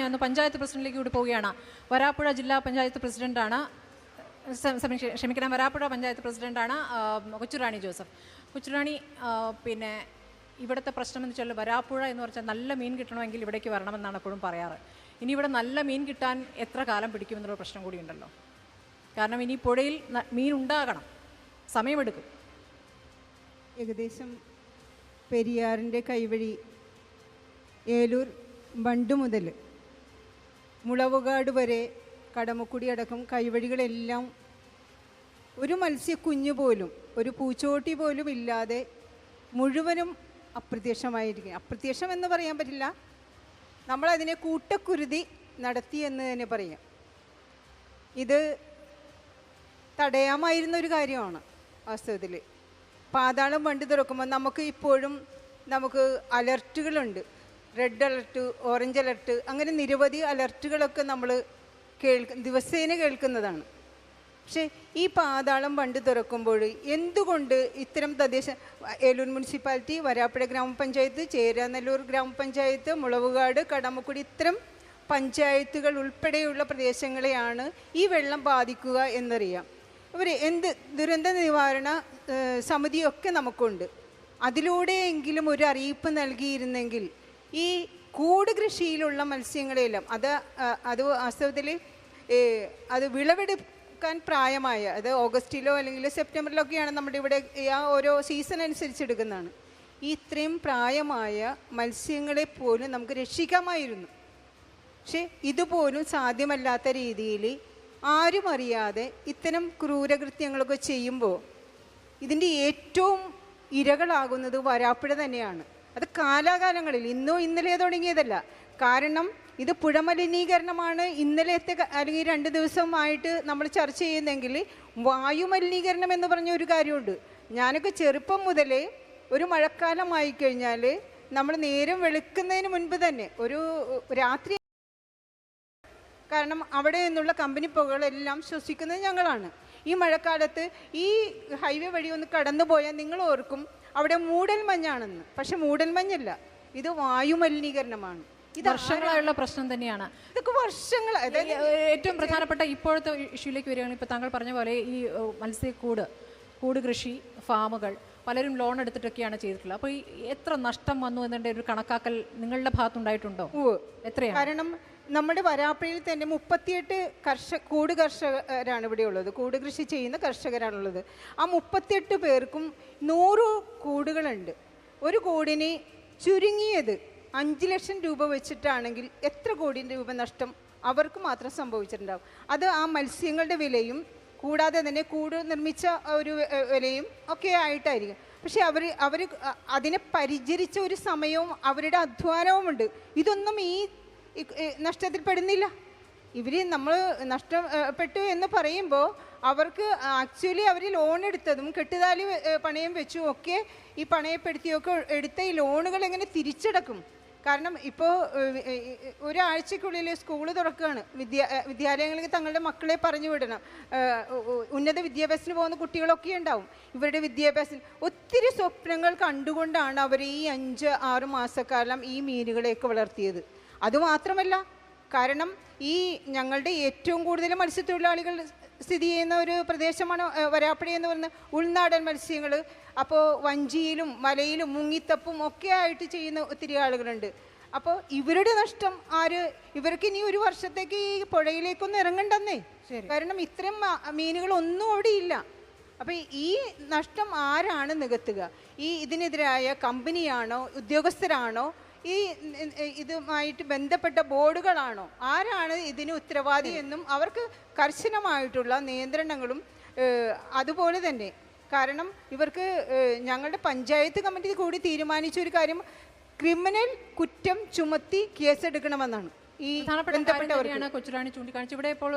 ഞാൻ ഒന്ന് പഞ്ചായത്ത് പ്രസിഡന്റിലേക്ക് കൂടി പോവുകയാണ്. വരാപ്പുഴ ജില്ലാ പഞ്ചായത്ത് പ്രസിഡന്റാണ്. ക്ഷമിക്കണം വരാപ്പുഴ പഞ്ചായത്ത് പ്രസിഡന്റാണ് കൊച്ചുറാണി ജോസഫ്. കൊച്ചുറാണി പിന്നെ ഇവിടുത്തെ പ്രശ്നം എന്ന് വെച്ചാൽ വരാപ്പുഴ എന്ന് പറഞ്ഞാൽ നല്ല മീൻ കിട്ടണമെങ്കിൽ ഇവിടേക്ക് വരണമെന്നാണ് എപ്പോഴും പറയാറ്. ഇനി ഇവിടെ നല്ല മീൻ കിട്ടാൻ എത്ര കാലം പിടിക്കുമെന്നുള്ള പ്രശ്നം കൂടി ഉണ്ടല്ലോ. കാരണം ഇനി പുഴയിൽ മീൻ ഉണ്ടാകണം. സമയമെടുക്കും. ഏകദേശം പെരിയാറിന്റെ കൈവഴി ഏലൂർ ബണ്ട് മുതൽ മുളവുകാട് വരെ കടമക്കുടി അടക്കം കൈവഴികളെല്ലാം ഒരു മത്സ്യക്കുഞ്ഞ് പോലും ഒരു പൂച്ചോട്ടി പോലും ഇല്ലാതെ മുഴുവനും അപ്രത്യക്ഷമായിരിക്കും അപ്രത്യക്ഷം എന്ന് പറയാൻ പറ്റില്ല. നമ്മളതിനെ കൂട്ടക്കുരുതി നടത്തി എന്ന് തന്നെ പറയാം. ഇത് തടയാമായിരുന്ന ഒരു കാര്യമാണ് വാസ്തവത്തിൽ പാതാളം വണ്ടി തുറക്കുമ്പോൾ നമുക്ക് ഇപ്പോഴും നമുക്ക് അലർട്ടുകളുണ്ട്. റെഡ് അലർട്ട് ഓറഞ്ച് അലർട്ട് അങ്ങനെ നിരവധി അലർട്ടുകളൊക്കെ നമ്മൾ കേൾക്ക ദിവസേന കേൾക്കുന്നതാണ്. പക്ഷേ ഈ പാതാളം പണ്ട് തുറക്കുമ്പോൾ എന്തുകൊണ്ട് ഇത്തരം തദ്ദേശ ഏലൂർ മുനിസിപ്പാലിറ്റി വരാപ്പുഴ ഗ്രാമപഞ്ചായത്ത് ചേരാനല്ലൂർ ഗ്രാമപഞ്ചായത്ത് മുളവുകാട് കടമക്കുടി ഇത്തരം പഞ്ചായത്തുകൾ ഉൾപ്പെടെയുള്ള പ്രദേശങ്ങളെയാണ് ഈ വെള്ളം ബാധിക്കുക എന്നറിയാം. ഇവർ എന്ത് ദുരന്ത നിവാരണ സമിതിയൊക്കെ നമുക്കുണ്ട്. അതിലൂടെയെങ്കിലും ഒരു അറിയിപ്പ് നൽകിയിരുന്നെങ്കിൽ ഈ കൂട് കൃഷിയിലുള്ള മത്സ്യങ്ങളെല്ലാം അത് അത് വാസ്തവത്തിൽ അത് വിളവെടുക്കാൻ പ്രായമായ അത് ഓഗസ്റ്റിലോ അല്ലെങ്കിൽ സെപ്റ്റംബറിലൊക്കെയാണ് നമ്മുടെ ഇവിടെ ആ ഓരോ സീസൺ അനുസരിച്ച് എടുക്കുന്നതാണ്. ഈ ഇത്രയും പ്രായമായ മത്സ്യങ്ങളെ പോലും നമുക്ക് രക്ഷിക്കാമായിരുന്നു. പക്ഷെ ഇതുപോലും സാധ്യമല്ലാത്ത രീതിയിൽ ആരും അറിയാതെ ഇത്തരം ക്രൂരകൃത്യങ്ങളൊക്കെ ചെയ്യുമ്പോൾ ഇതിന്റെ ഏറ്റവും ഇരകളാകുന്നത് വരാപ്പുഴ തന്നെയാണ്. അത് കാലാകാലങ്ങളിൽ ഇന്നും ഇന്നലെ തുടങ്ങിയതല്ല കാരണം ഇത് പുഴമലിനീകരണമാണ്. ഇന്നലത്തെ അല്ലെങ്കിൽ രണ്ട് ദിവസമായിട്ട് നമ്മൾ ചർച്ച ചെയ്യുന്നെങ്കിൽ വായുമലിനീകരണം എന്ന് പറഞ്ഞ ഒരു കാര്യമുണ്ട്. ഞാനൊക്കെ ചെറുപ്പം മുതലേ ഒരു മഴക്കാലമായി കഴിഞ്ഞാൽ നമ്മൾ നേരം വെളുക്കുന്നതിന് മുൻപ് തന്നെ ഒരു രാത്രി കാരണം അവിടെ നിന്നുള്ള കമ്പനി പുകകളെല്ലാം ശ്വസിക്കുന്നത് ഞങ്ങളാണ്. ഈ മഴക്കാലത്ത് ഈ ഹൈവേ വഴി ഒന്ന് കടന്നു പോയാൽ നിങ്ങൾ ഓർക്കും അവിടെ മൂടൽ മഞ്ഞാണെന്ന്. പക്ഷെ മൂടൽ മഞ്ഞല്ല. ഇത് വായുമലിനീകരണമാണ്. ഇത് വർഷങ്ങളായുള്ള പ്രശ്നം തന്നെയാണ്. ഇതൊക്കെ വർഷങ്ങൾ അതായത് ഏറ്റവും പ്രധാനപ്പെട്ട ഇപ്പോഴത്തെ ഇഷ്യൂലേക്ക് വരികയാണെങ്കിൽ ഇപ്പോൾ താങ്കൾ പറഞ്ഞ പോലെ ഈ മത്സ്യക്കൂട് കൂട് കൃഷി ഫാമുകൾ പലരും ലോൺ എടുത്തിട്ടൊക്കെയാണ് ചെയ്തിട്ടുള്ളത്. അപ്പോൾ ഈ എത്ര നഷ്ടം വന്നു എന്നതിന്റെ ഒരു കണക്കാക്കൽ നിങ്ങളുടെ ഭാഗത്തുണ്ടായിട്ടുണ്ടോ? ഓ എത്രയാണ്? കാരണം നമ്മുടെ വരാപ്പുഴയിൽ തന്നെ മുപ്പത്തിയെട്ട് കർഷക കൂട് കർഷകരാണ് ഇവിടെ ഉള്ളത്. കൂട് കൃഷി ചെയ്യുന്ന കർഷകരാണുള്ളത്. ആ മുപ്പത്തിയെട്ട് പേർക്കും നൂറ് കൂടുകളുണ്ട്. ഒരു കൂടിന് ചുരുങ്ങിയത് അഞ്ച് ലക്ഷം രൂപ വെച്ചിട്ടാണെങ്കിൽ എത്ര കോടി രൂപ നഷ്ടം അവർക്ക് മാത്രം സംഭവിച്ചിട്ടുണ്ടാവും. അത് ആ മത്സ്യങ്ങളുടെ വിലയും കൂടാതെ തന്നെ കൂട് നിർമ്മിച്ച ഒരു വിലയും ഒക്കെ ആയിട്ടായിരിക്കും. പക്ഷെ അവർ അവർ അതിനെ പരിചരിച്ച ഒരു സമയവും അവരുടെ അധ്വാനവുമുണ്ട് ഇതൊന്നും ഈ, നഷ്ടത്തിൽ പെടുന്നില്ല. ഇവർ നമ്മൾ നഷ്ടപ്പെട്ടു എന്ന് പറയുമ്പോൾ അവർക്ക് ആക്ച്വലി അവർ ലോൺ എടുത്തതും കെട്ടുതാലി പണയം വെച്ചും ഒക്കെ ഈ പണയപ്പെടുത്തിയൊക്കെ എടുത്ത ഈ ലോണുകൾ എങ്ങനെ തിരിച്ചടക്കും? കാരണം ഇപ്പോൾ ഒരാഴ്ചക്കുള്ളിൽ സ്കൂൾ തുറക്കുകയാണ് വിദ്യാ വിദ്യാലയങ്ങളിൽ തങ്ങളുടെ മക്കളെ പറഞ്ഞു വിടണം. ഉന്നത വിദ്യാഭ്യാസത്തിന് പോകുന്ന കുട്ടികളൊക്കെ ഉണ്ടാവും. ഇവരുടെ വിദ്യാഭ്യാസം ഒത്തിരി സ്വപ്നങ്ങൾ കണ്ടുകൊണ്ടാണ് അവർ ഈ അഞ്ച് ആറ് മാസക്കാലം ഈ മീനുകളെയൊക്കെ വളർത്തിയത്. അതുമാത്രമല്ല കാരണം ഈ ഞങ്ങളുടെ ഏറ്റവും കൂടുതൽ മത്സ്യത്തൊഴിലാളികൾ സ്ഥിതി ചെയ്യുന്ന ഒരു പ്രദേശമാണ് വരാപ്പുഴ എന്ന് പറയുന്ന ഉൾനാടൻ മത്സ്യങ്ങൾ അപ്പോൾ വഞ്ചിയിലും മലയിലും മുങ്ങിത്തപ്പും ഒക്കെ ആയിട്ട് ചെയ്യുന്ന ഒത്തിരി ആളുകളുണ്ട്. അപ്പോൾ ഇവരുടെ നഷ്ടം ആര് ഇവർക്ക് ഇനി ഒരു വർഷത്തേക്ക് ഈ പുഴയിലേക്കൊന്നും ഇറങ്ങണ്ടെന്നേ. കാരണം ഇത്തരം മീനുകളൊന്നും അവിടെ ഇല്ല. അപ്പോൾ ഈ നഷ്ടം ആരാണ് നികത്തുക? ഈ ഇതിനെതിരായ കമ്പനിയാണോ ഉദ്യോഗസ്ഥരാണോ ഈ ഇതുമായിട്ട് ബന്ധപ്പെട്ട ബോർഡുകളാണോ? ആരാണ് ഇതിന് ഉത്തരവാദി എന്നും അവർക്ക് കർശനമായിട്ടുള്ള നിയന്ത്രണങ്ങളും അതുപോലെ തന്നെ. കാരണം ഇവർക്ക് ഞങ്ങളുടെ പഞ്ചായത്ത് കമ്മിറ്റി കൂടി തീരുമാനിച്ച ഒരു കാര്യം ക്രിമിനൽ കുറ്റം ചുമത്തി കേസെടുക്കണമെന്നാണ്. ഈ ബന്ധപ്പെട്ടവരെയാണ് കൊച്ചുറാണി ചൂണ്ടിക്കാണിച്ചു ഇവിടെ ഇപ്പോൾ